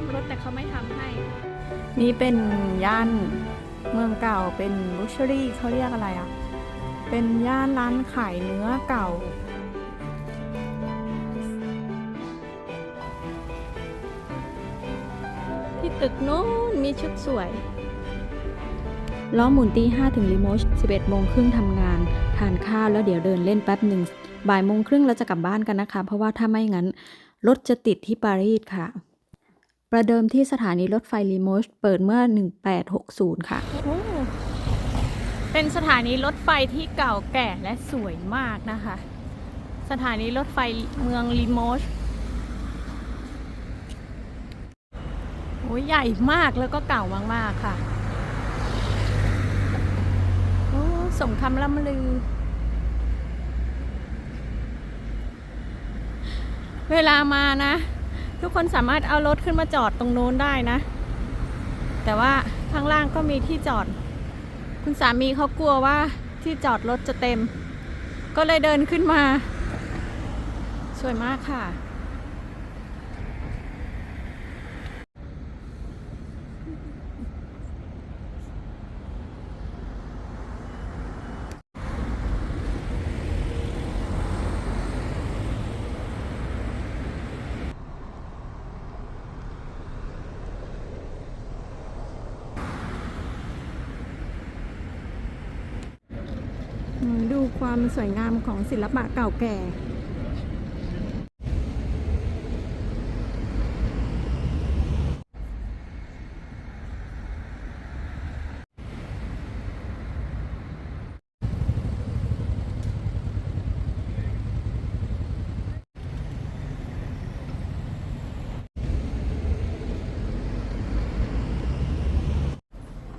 ซ่อมรถแต่เขาไม่ทำให้ นี่เป็นย่านเมืองเก่าเป็นบุชรี่เขาเรียกอะไรอะ เป็นย่านร้านขายเนื้อเก่า ที่ตึกนู้นมีชุดสวย ล้อหมุนตี5ถึงรีโมช11โมงครึ่งทำงาน ทานข้าวแล้วเดี๋ยวเดินเล่นแป๊บหนึ่งบ่ายโมงครึ่งเราจะกลับบ้านกันนะคะ เพราะว่าถ้าไม่งั้นรถจะติดที่ปารีสค่ะ ประเดิมที่สถานีรถไฟรีโมชเปิดเมื่อ 1860 ค่ะ เป็นสถานีรถไฟที่เก่าแก่และสวยมากนะคะ สถานีรถไฟเมืองลิโมชโอ้ยใหญ่มากแล้วก็เก่ามากๆค่ะโอ้สมคำล่ำลือ เวลามานะ ทุกคนสามารถเอารถขึ้นมาจอดตรงโน้นได้นะ แต่ว่าข้างล่างก็มีที่จอด คุณสามีเขากลัวว่าที่จอดรถจะเต็ม ก็เลยเดินขึ้นมา สวยมากค่ะ ดูความสวยงามของศิลปะเก่าแก่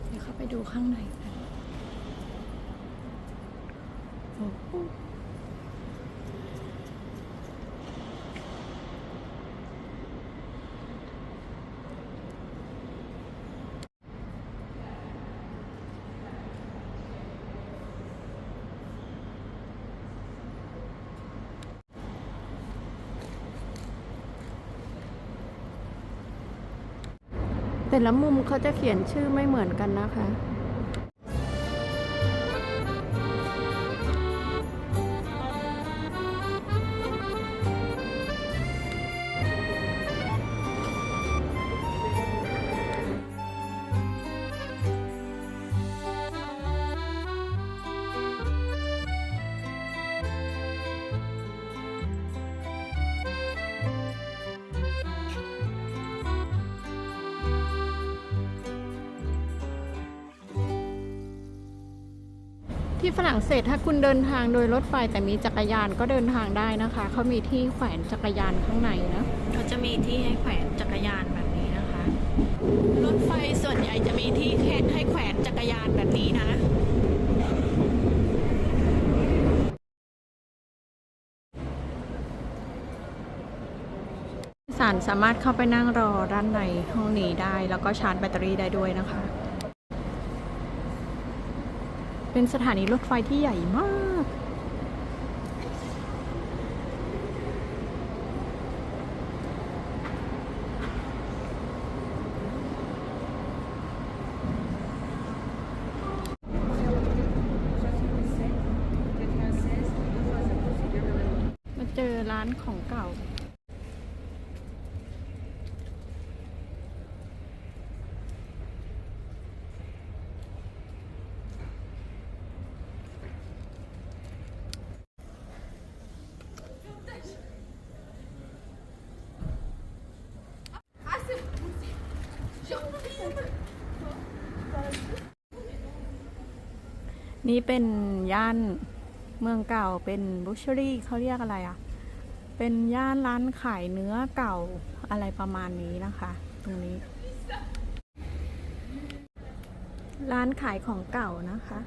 เดี๋ยวเข้าไปดูข้างในกันโอ้โห แต่ละมุมเขาจะเขียนชื่อไม่เหมือนกันนะคะ ที่ฝรั่งเศสถ้าคุณเดินทางโดยรถไฟแต่มีจักรยานก็เดินทางได้นะคะ เขามีที่แขวนจักรยานข้างในนะเขาจะมีที่ให้แขวนจักรยานแบบนี้นะคะ รถไฟส่วนใหญ่จะมีที่แค่ให้แขวนจักรยานแบบนี้นะสารสามารถเข้าไปนั่งรอด้านในห้องนี้ได้ แล้วก็ชาร์จแบตเตอรี่ได้ด้วยนะคะ เป็นสถานีรถไฟที่ใหญ่มาก มาเจอร้านของเก่า นี่เป็นย่านเมืองเก่าเป็นบุชรี่เขาเรียกอะไรอะ เป็นย่านร้านขายเนื้อเก่าอะไรประมาณนี้นะคะ ตรงนี้ ร้านขายของเก่านะคะ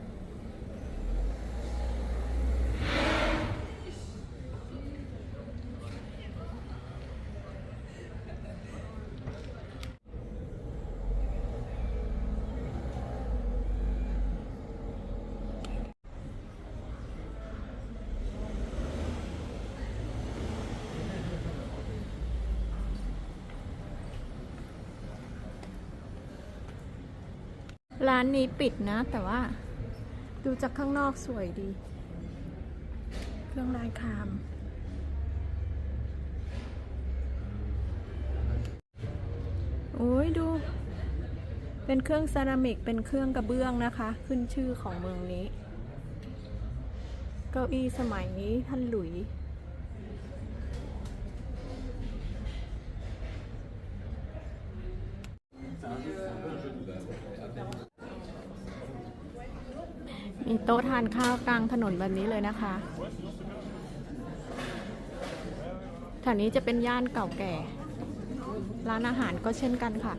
ร้านนี้ปิดนะ แต่ว่า ดูจากข้างนอกสวยดี เครื่องลายคราม โอ้ยดู เป็นเครื่องเซรามิก เป็นเครื่องกระเบื้องนะคะ ขึ้นชื่อของเมืองนี้ เก้าอี้สมัยนี้ท่านหลุย มีโต๊ะทานข้าวกลางถนนแบบนี้เลยนะคะแถวนี้จะเป็นย่านเก่าแก่ ร้านอาหารก็เช่นกันค่ะ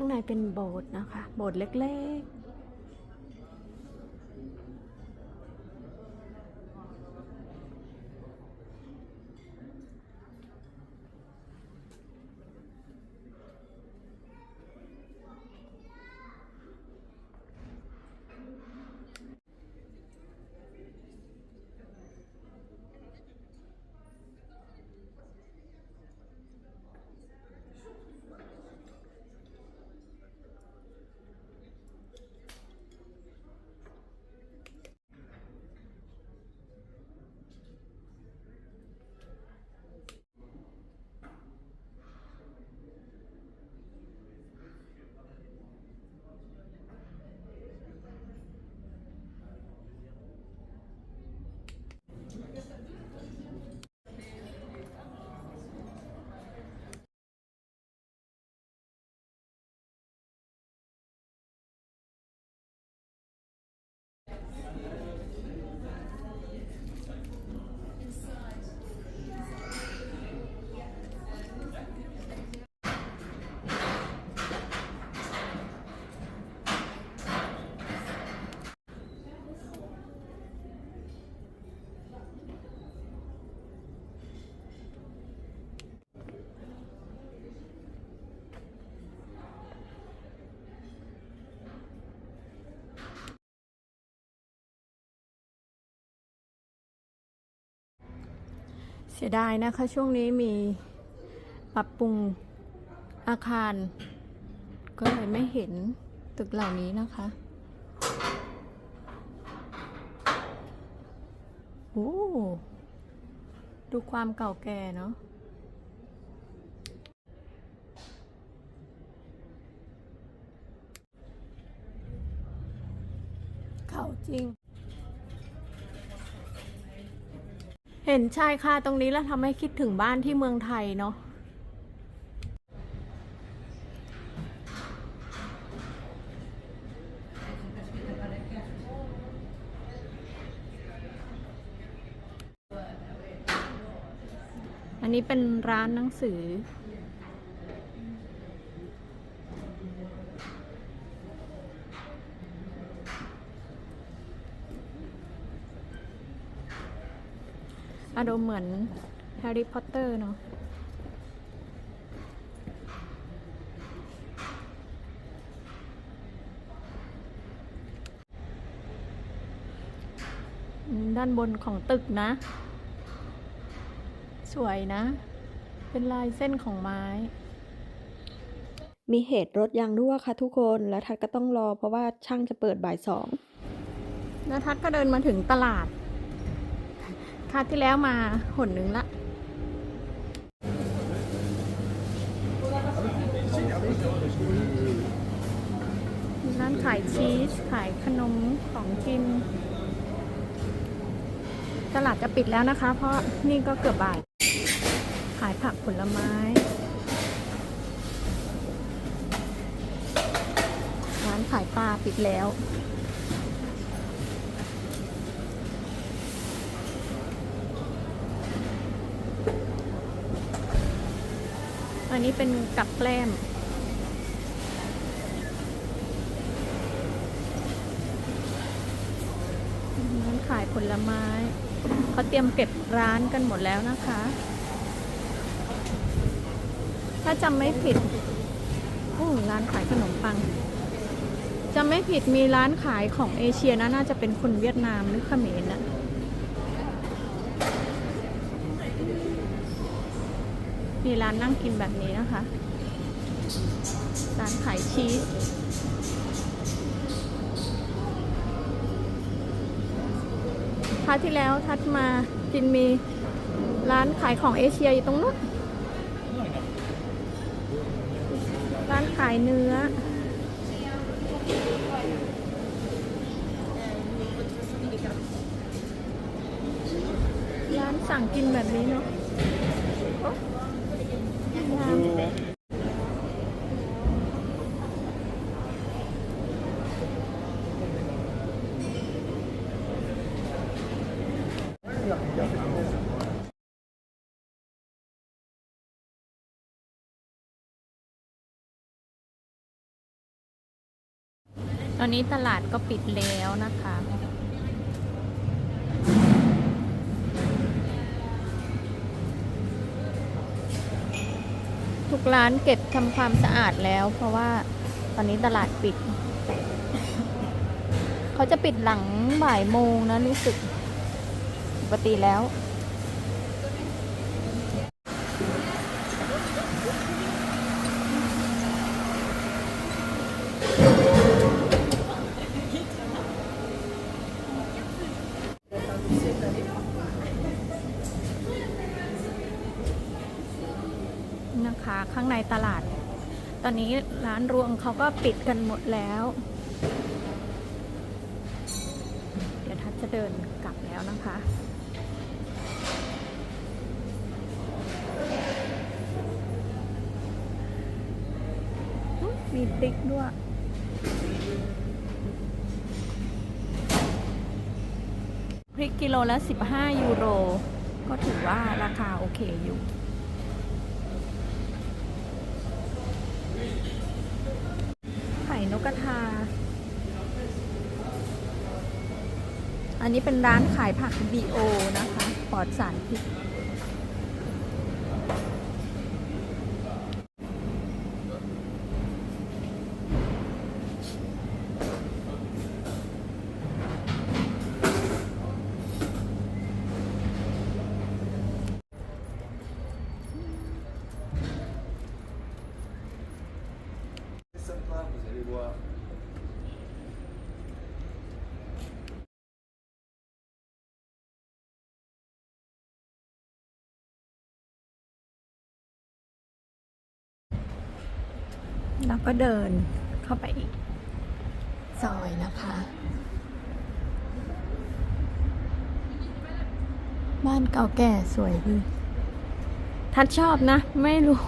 ข้างในเป็นโบสถ์นะคะ โบสถ์เล็ก ๆ เสียดายนะคะช่วงนี้มีปรับปรุงอาคาร ก็เลยไม่เห็นตึกเหล่านี้นะคะโอ้ดูความเก่าแก่เนาะเก่าจริง เห็นชายคาตรงนี้แล้วทำให้คิดถึงบ้านที่เมืองไทยเนาะอันนี้เป็นร้านหนังสือ อารมณ์เหมือนแฮร์รี่พอตเตอร์เนาะอืมด้านบนของตึกนะ สวยนะ เป็นลายเส้นของไม้ มีเหตุรถยางรั่วค่ะทุกคนแล้วทัดก็ต้องรอเพราะว่าช่างจะเปิดบ่ายสองแล้วทัดก็เดินมาถึงตลาด คาที่แล้วมาหนหนึ่งละร้านขายชีส ขายขนมของกิน ตลาดจะปิดแล้วนะคะ เพราะนี่ก็เกือบบ่าย ขายผักผลไม้ร้านขายปลาปิดแล้ว นี้เป็นกับแกล้ม ร้านขายผลไม้ เขาเตรียมเก็บร้านกันหมดแล้วนะคะ ถ้าจำไม่ผิดโอ้ร้านขายขนมปังจำไม่ผิดมีร้านขายของเอเชียนะน่าจะเป็นคนเวียดนามหรือเขมรนะ มีร้านนั่งกินแบบนี้นะคะ ร้านขายชีสคราวที่แล้วทัดมากินมีร้านขายของเอเชียอยู่ตรงนู้นร้านขายเนื้อ ร้านสั่งกินแบบนี้เนาะ ตอนนี้ตลาดก็ปิดแล้วนะคะ ทุกร้านเก็บทำความสะอาดแล้ว เพราะว่าตอนนี้ตลาดปิด เขาจะปิดหลังบ่ายโมงนะรู้สึกปกติแล้ว ข้างในตลาด ตอนนี้ร้านรวงเขาก็ปิดกันหมดแล้ว เดี๋ยวทัศจะเดินกลับแล้วนะคะมีติ๊กด้วย พริกกิโลละ 15 ยูโร ก็ถือว่าราคาโอเคอยู่ ไข่นกกระทา อันนี้เป็นร้านขายผักบีโอนะคะ ปลอดสารพิษ แล้วก็เดินเข้าไปอีกซอยนะคะ บ้านเก่าแก่สวยดีทัดชอบนะ ไม่รู้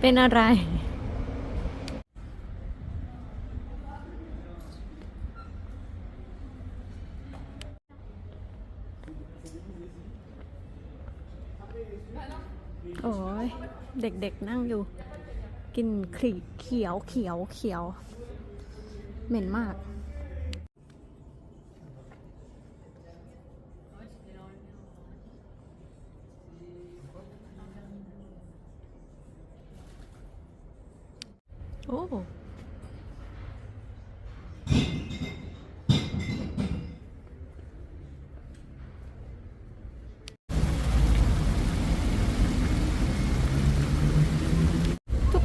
เป็นอะไรโอ้ยเด็กๆนั่งอยู่ กินขีเขียวเขียวเขียว เหม็นมาก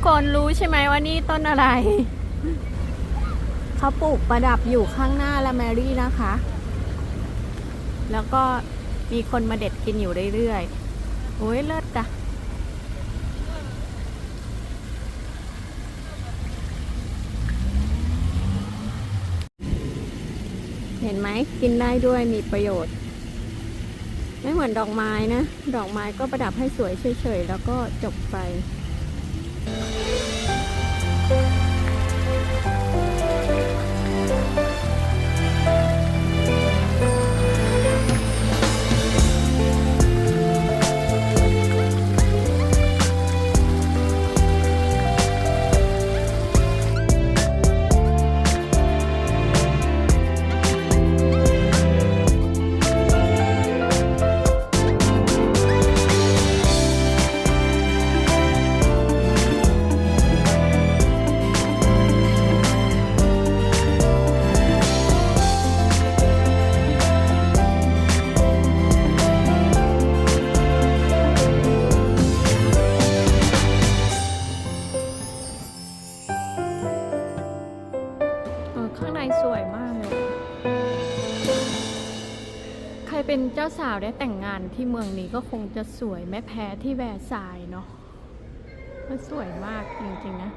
คนรู้ใช่ไหมว่านี่ต้นอะไร เขาปลูกประดับอยู่ข้างหน้าละแมรี่นะคะ แล้วก็มีคนมาเด็ดกินอยู่เรื่อยๆ โอ้ยเลิศจ้ะเห็นไหมกินได้ด้วยมีประโยชน์ ไม่เหมือนดอกไม้นะ ดอกไม้ก็ประดับให้สวยเฉยๆ แล้วก็จบไปาสาวได้แต่งงานที่เมืองนี้ก็คงจะสวยไม่แพ้ที่แวร์ซายน์เนาะมันสวยมากจริงๆนะ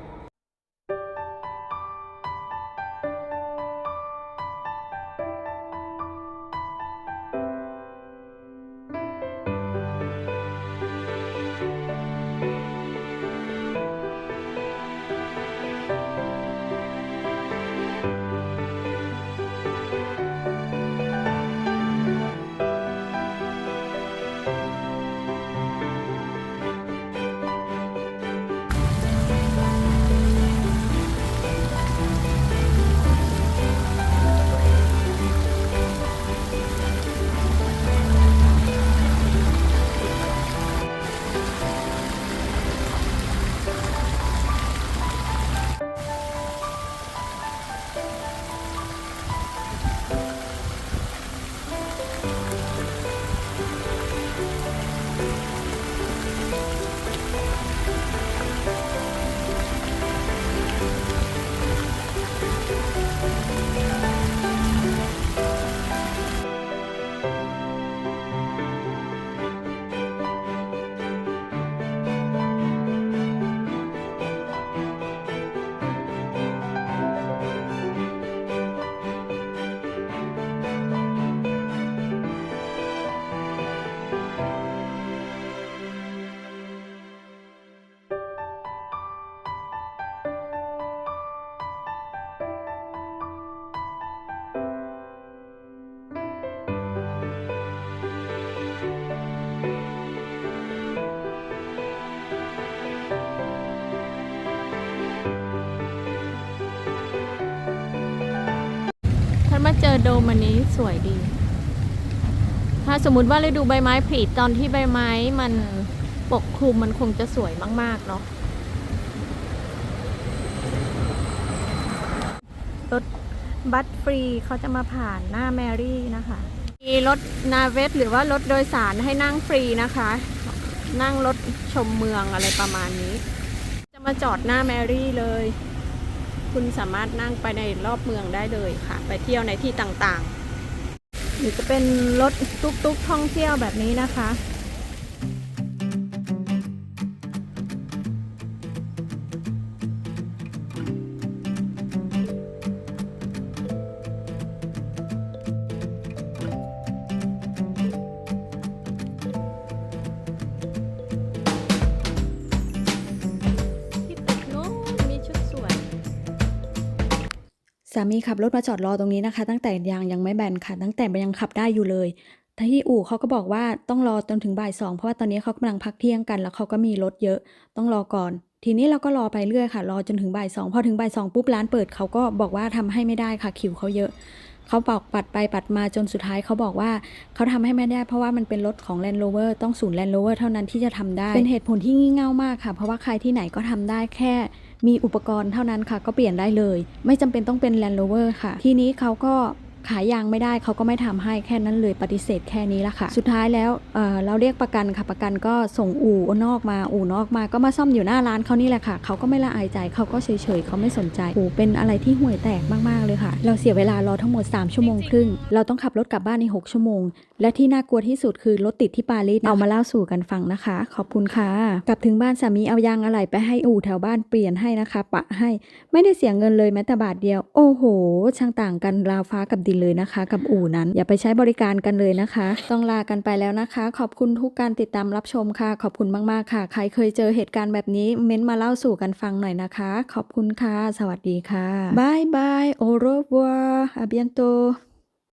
ดมอันนี้สวยดี ถ้าสมมติว่าฤดูใบไม้ผลิตอนที่ใบไม้มันปกคลุมมันคงจะสวยมาก ๆ เนาะรถบัสฟรีเขาจะมาผ่านหน้าแมรี่นะคะ มีรถนาเวสหรือว่ารถโดยสารให้นั่งฟรีนะคะ นั่งรถชมเมืองอะไรประมาณนี้ จะมาจอดหน้าแมรี่เลย คุณสามารถนั่งไปในรอบเมืองได้เลยค่ะ ไปเที่ยวในที่ต่างๆ หรือจะเป็นรถตุ๊กๆท่องเที่ยวแบบนี้นะคะามีขับรถมาจอดรอตรงนี้นะคะ ตั้งแต่ยางยังไม่แบนค่ะ ตั้งแต่ยังขับได้อยู่เลยที่อู่เขาก็บอกว่าต้องรอจนถึงบ่ายสองเพราะว่าตอนนี้เขากำลังพักเที่ยงกัน แล้วเขาก็มีรถเยอะ ต้องรอก่อน ทีนี้เราก็รอไปเรื่อยค่ะ รอจนถึงบ่ายสองพอถึงบ่ายสองปุ๊บร้านเปิดเขาก็บอกว่าทำให้ไม่ได้ค่ะคิวเขาเยอะเขาบอกปัดไปปัดมาจนสุดท้ายเขาบอกว่าเขาทำให้ไม่ได้เพราะว่ามันเป็นรถของ Land Rover ต้องศูนย์ Land Rover เท่านั้นที่จะทำได้ เป็นเหตุผลที่งี่เง่ามากค่ะ เพราะว่าใครที่ไหนก็ทำได้แค่ มีอุปกรณ์เท่านั้นค่ะ ก็เปลี่ยนได้เลย ไม่จำเป็นต้องเป็น Land Rover ค่ะ ทีนี้เขาก็ ขายยางไม่ได้เขาก็ไม่ทำให้แค่นั้นเลยปฏิเสธแค่นี้ละค่ะ สุดท้ายแล้วเอ่อเราเรียกประกันค่ะประกันก็ส่งอู่นอกมาอู่นอกมาก็มาซ่อมอยู่หน้าร้านเขานี่แหละค่ะเขาก็ไม่ละอายใจเขาก็เฉยๆเขาไม่สนใจโอ้เป็นอะไรที่ห่วยแตกมากๆเลยค่ะ เราเสียเวลารอทั้งหมด 3 ชั่วโมงครึ่ง เราต้องขับรถกลับบ้านใน 6 ชั่วโมง และที่น่ากลัวที่สุดคือรถติดที่ปารีสเอามาเล่าสู่กันฟังนะคะ ขอบคุณค่ะกลับถึงบ้านสามีเอายางอะไหล่ไปให้อู่แถวบ้านเปลี่ยนให้นะคะ ปะให้ไม่ได้เสียเงินเลยแม้แต่บาทเดียว โอ้โห ช่างต่างกันราวฟ้ากับดินเลยนะคะ กับอู่นั้น อย่าไปใช้บริการกันเลยนะคะ ต้องลากันไปแล้วนะคะ ขอบคุณทุกการติดตามรับชมค่ะ ขอบคุณมากๆค่ะ ใครเคยเจอเหตุการณ์แบบนี้เม้นมาเล่าสู่กันฟังหน่อยนะคะ ขอบคุณค่ะ สวัสดีค่ะบายบายโอโรบัวอาเบียนโต